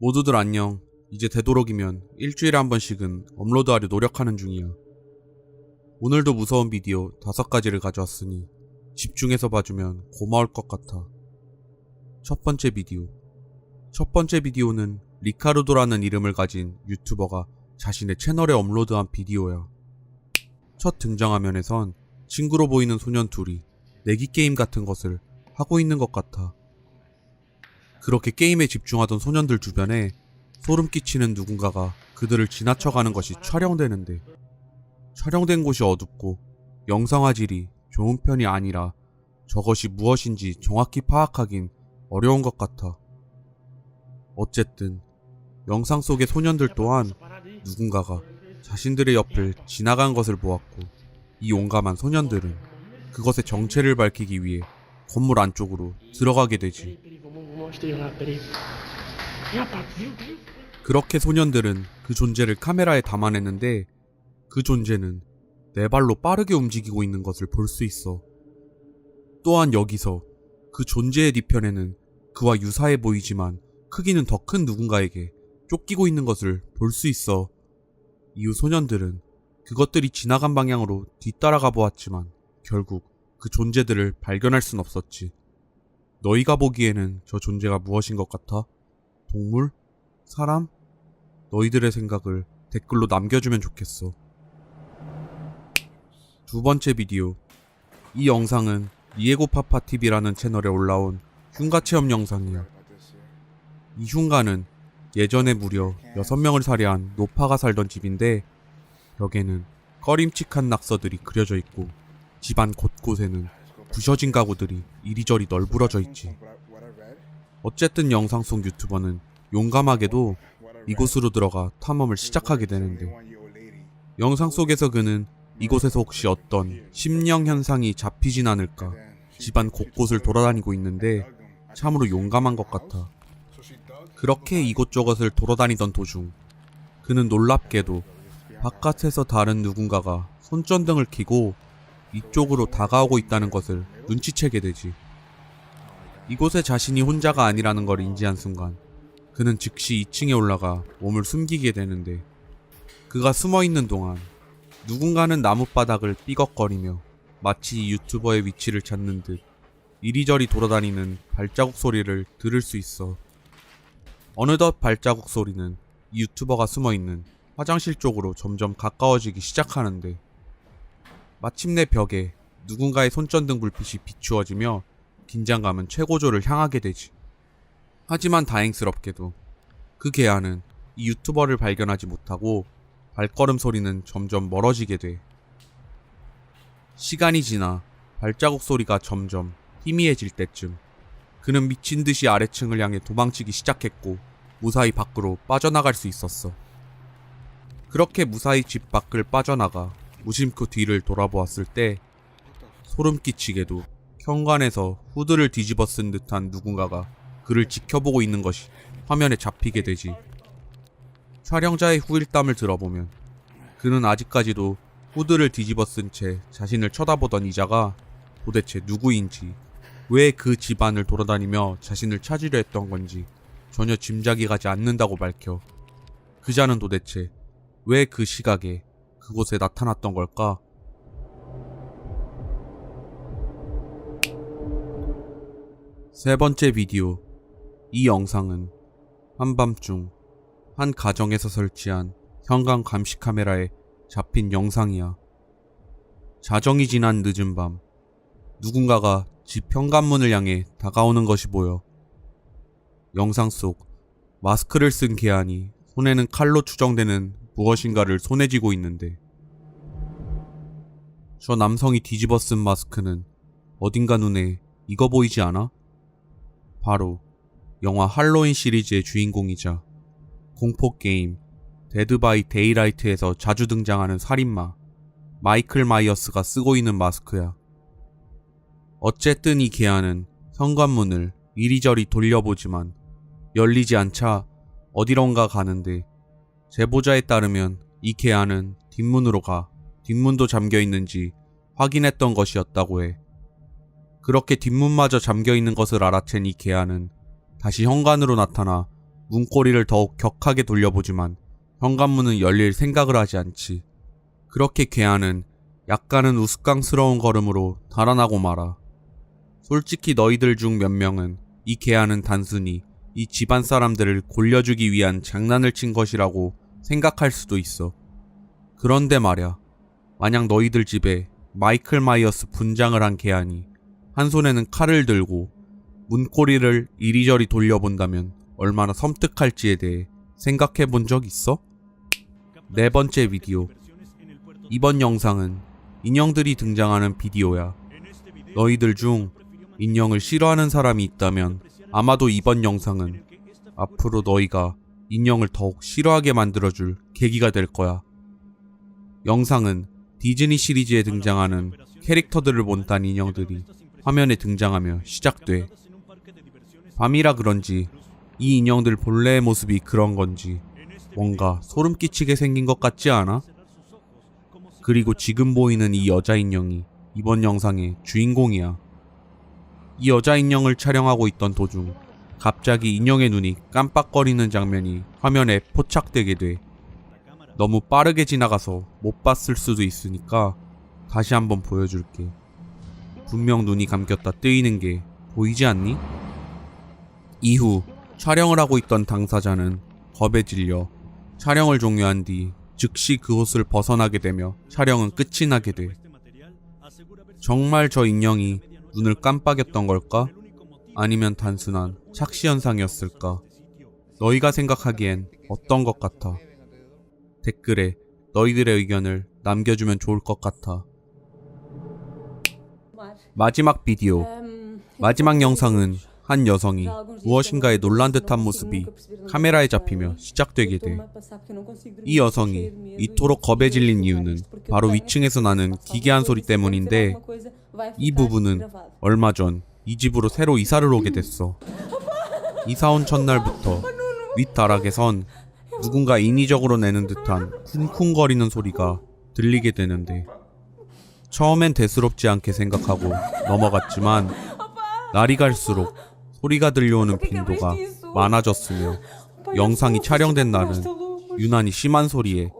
모두들 안녕. 이제 되도록이면 일주일에 한 번씩은 업로드하려 노력하는 중이야. 오늘도 무서운 비디오 다섯 가지를 가져왔으니 집중해서 봐주면 고마울 것 같아. 첫 번째 비디오. 첫 번째 비디오는 리카르도라는 이름을 가진 유튜버가 자신의 채널에 업로드한 비디오야. 첫 등장화면에선 친구로 보이는 소년 둘이 내기 게임 같은 것을 하고 있는 것 같아. 그렇게 게임에 집중하던 소년들 주변에 소름 끼치는 누군가가 그들을 지나쳐가는 것이 촬영되는데 촬영된 곳이 어둡고 영상 화질이 좋은 편이 아니라 저것이 무엇인지 정확히 파악하긴 어려운 것 같아. 어쨌든 영상 속의 소년들 또한 누군가가 자신들의 옆을 지나간 것을 보았고 이 용감한 소년들은 그것의 정체를 밝히기 위해 건물 안쪽으로 들어가게 되지. 그렇게 소년들은 그 존재를 카메라에 담아냈는데 그 존재는 네 발로 빠르게 움직이고 있는 것을 볼 수 있어. 또한 여기서 그 존재의 뒤편에는 그와 유사해 보이지만 크기는 더 큰 누군가에게 쫓기고 있는 것을 볼 수 있어. 이후 소년들은 그것들이 지나간 방향으로 뒤따라가 보았지만 결국 그 존재들을 발견할 순 없었지. 너희가 보기에는 저 존재가 무엇인 것 같아? 동물? 사람? 너희들의 생각을 댓글로 남겨주면 좋겠어. 두 번째 비디오. 이 영상은 이에고 파파 TV라는 채널에 올라온 흉가 체험 영상이야. 이 흉가는 예전에 무려 6명을 살해한 노파가 살던 집인데 벽에는 꺼림칙한 낙서들이 그려져 있고 집안 곳곳에는 부셔진 가구들이 이리저리 널브러져 있지. 어쨌든 영상 속 유튜버는 용감하게도 이곳으로 들어가 탐험을 시작하게 되는데 영상 속에서 그는 이곳에서 혹시 어떤 심령 현상이 잡히진 않을까 집안 곳곳을 돌아다니고 있는데 참으로 용감한 것 같아. 그렇게 이곳저곳을 돌아다니던 도중 그는 놀랍게도 바깥에서 다른 누군가가 손전등을 켜고 이쪽으로 다가오고 있다는 것을 눈치채게 되지. 이곳에 자신이 혼자가 아니라는 걸 인지한 순간 그는 즉시 2층에 올라가 몸을 숨기게 되는데 그가 숨어 있는 동안 누군가는 나뭇바닥을 삐걱거리며 마치 이 유튜버의 위치를 찾는 듯 이리저리 돌아다니는 발자국 소리를 들을 수 있어. 어느덧 발자국 소리는 이 유튜버가 숨어 있는 화장실 쪽으로 점점 가까워지기 시작하는데 마침내 벽에 누군가의 손전등 불빛이 비추어지며 긴장감은 최고조를 향하게 되지. 하지만 다행스럽게도 그 개아는 이 유튜버를 발견하지 못하고 발걸음 소리는 점점 멀어지게 돼. 시간이 지나 발자국 소리가 점점 희미해질 때쯤 그는 미친 듯이 아래층을 향해 도망치기 시작했고 무사히 밖으로 빠져나갈 수 있었어. 그렇게 무사히 집 밖을 빠져나가 무심코 뒤를 돌아보았을 때 소름 끼치게도 현관에서 후드를 뒤집어 쓴 듯한 누군가가 그를 지켜보고 있는 것이 화면에 잡히게 되지. 촬영자의 후일담을 들어보면 그는 아직까지도 후드를 뒤집어 쓴 채 자신을 쳐다보던 이자가 도대체 누구인지 왜 그 집안을 돌아다니며 자신을 찾으려 했던 건지 전혀 짐작이 가지 않는다고 밝혀 그자는 도대체 왜 그 시각에 그곳에 나타났던 걸까? 세 번째 비디오. 이 영상은 한밤중 한 가정에서 설치한 현관 감시 카메라에 잡힌 영상이야. 자정이 지난 늦은 밤, 누군가가 집 현관문을 향해 다가오는 것이 보여. 영상 속 마스크를 쓴 개안이 손에는 칼로 추정되는 무엇인가를 손에 쥐고 있는데 저 남성이 뒤집어 쓴 마스크는 어딘가 눈에 익어 보이지 않아? 바로 영화 할로윈 시리즈의 주인공이자 공포 게임 데드 바이 데이라이트에서 자주 등장하는 살인마 마이클 마이어스가 쓰고 있는 마스크야. 어쨌든 이 개안은 현관문을 이리저리 돌려보지만 열리지 않자 어디론가 가는데 제보자에 따르면 이 개안은 뒷문으로 가 뒷문도 잠겨 있는지 확인했던 것이었다고 해. 그렇게 뒷문마저 잠겨 있는 것을 알아챈 이 개안은 다시 현관으로 나타나 문고리를 더욱 격하게 돌려보지만 현관문은 열릴 생각을 하지 않지. 그렇게 괴한은 약간은 우스꽝스러운 걸음으로 달아나고 말아. 솔직히 너희들 중 몇 명은 이 괴한은 단순히 이 집안 사람들을 골려주기 위한 장난을 친 것이라고 생각할 수도 있어. 그런데 말야, 만약 너희들 집에 마이클 마이어스 분장을 한 괴한이 한 손에는 칼을 들고 문고리를 이리저리 돌려본다면 얼마나 섬뜩할지에 대해 생각해 본 적 있어? 네 번째 비디오. 이번 영상은 인형들이 등장하는 비디오야. 너희들 중 인형을 싫어하는 사람이 있다면 아마도 이번 영상은 앞으로 너희가 인형을 더욱 싫어하게 만들어줄 계기가 될 거야. 영상은 디즈니 시리즈에 등장하는 캐릭터들을 본딴 인형들이 화면에 등장하며 시작돼. 밤이라 그런지 이 인형들 본래의 모습이 그런 건지 뭔가 소름 끼치게 생긴 것 같지 않아? 그리고 지금 보이는 이 여자 인형이 이번 영상의 주인공이야. 이 여자 인형을 촬영하고 있던 도중 갑자기 인형의 눈이 깜빡거리는 장면이 화면에 포착되게 돼. 너무 빠르게 지나가서 못 봤을 수도 있으니까 다시 한번 보여줄게. 분명 눈이 감겼다 뜨이는 게 보이지 않니? 이후 촬영을 하고 있던 당사자는 겁에 질려 촬영을 종료한 뒤 즉시 그곳을 벗어나게 되며 촬영은 끝이 나게 돼. 정말 저 인형이 눈을 깜빡였던 걸까? 아니면 단순한 착시 현상이었을까? 너희가 생각하기엔 어떤 것 같아? 댓글에 너희들의 의견을 남겨주면 좋을 것 같아. 마지막 비디오. 마지막 영상은 한 여성이 무엇인가에 놀란 듯한 모습이 카메라에 잡히며 시작되게 돼. 이 여성이 이토록 겁에 질린 이유는 바로 위층에서 나는 기괴한 소리 때문인데 이 부분은 얼마 전 이 집으로 새로 이사를 오게 됐어. 이사 온 첫날부터 윗다락에선 누군가 인위적으로 내는 듯한 쿵쿵거리는 소리가 들리게 되는데 처음엔 대수롭지 않게 생각하고 넘어갔지만 날이 갈수록 소리가 들려오는 빈도가 많아졌으며 영상이 촬영된 날은 유난히 심한 소리에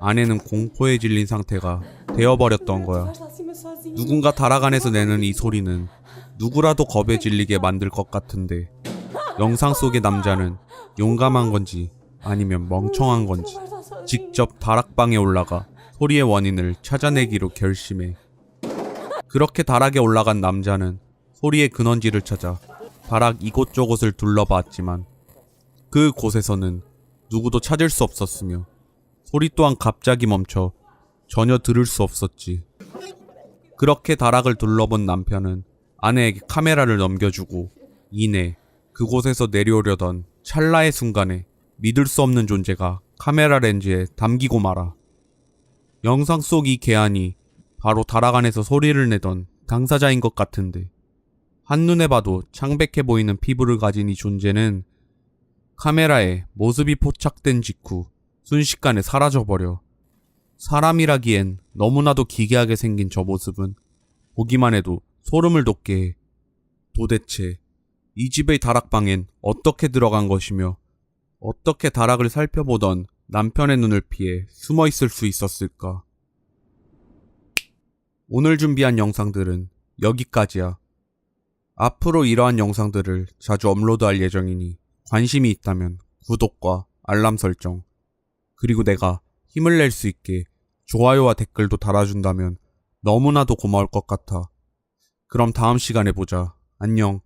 아내는 공포에 질린 상태가 되어버렸던 거야. 누군가 다락 안에서 내는 이 소리는 누구라도 겁에 질리게 만들 것 같은데 영상 속의 남자는 용감한 건지 아니면 멍청한 건지 직접 다락방에 올라가 소리의 원인을 찾아내기로 결심해. 그렇게 다락에 올라간 남자는 소리의 근원지를 찾아 다락 이곳저곳을 둘러봤지만 그 곳에서는 누구도 찾을 수 없었으며 소리 또한 갑자기 멈춰 전혀 들을 수 없었지. 그렇게 다락을 둘러본 남편은 아내에게 카메라를 넘겨주고 이내 그곳에서 내려오려던 찰나의 순간에 믿을 수 없는 존재가 카메라 렌즈에 담기고 말아. 영상 속 이 개안이 바로 다락 안에서 소리를 내던 당사자인 것 같은데 한눈에 봐도 창백해 보이는 피부를 가진 이 존재는 카메라에 모습이 포착된 직후 순식간에 사라져버려. 사람이라기엔 너무나도 기괴하게 생긴 저 모습은 보기만 해도 소름을 돋게 해. 도대체 이 집의 다락방엔 어떻게 들어간 것이며 어떻게 다락을 살펴보던 남편의 눈을 피해 숨어 있을 수 있었을까? 오늘 준비한 영상들은 여기까지야. 앞으로 이러한 영상들을 자주 업로드할 예정이니 관심이 있다면 구독과 알람 설정, 그리고 내가 힘을 낼 수 있게 좋아요와 댓글도 달아준다면 너무나도 고마울 것 같아. 그럼 다음 시간에 보자. 안녕.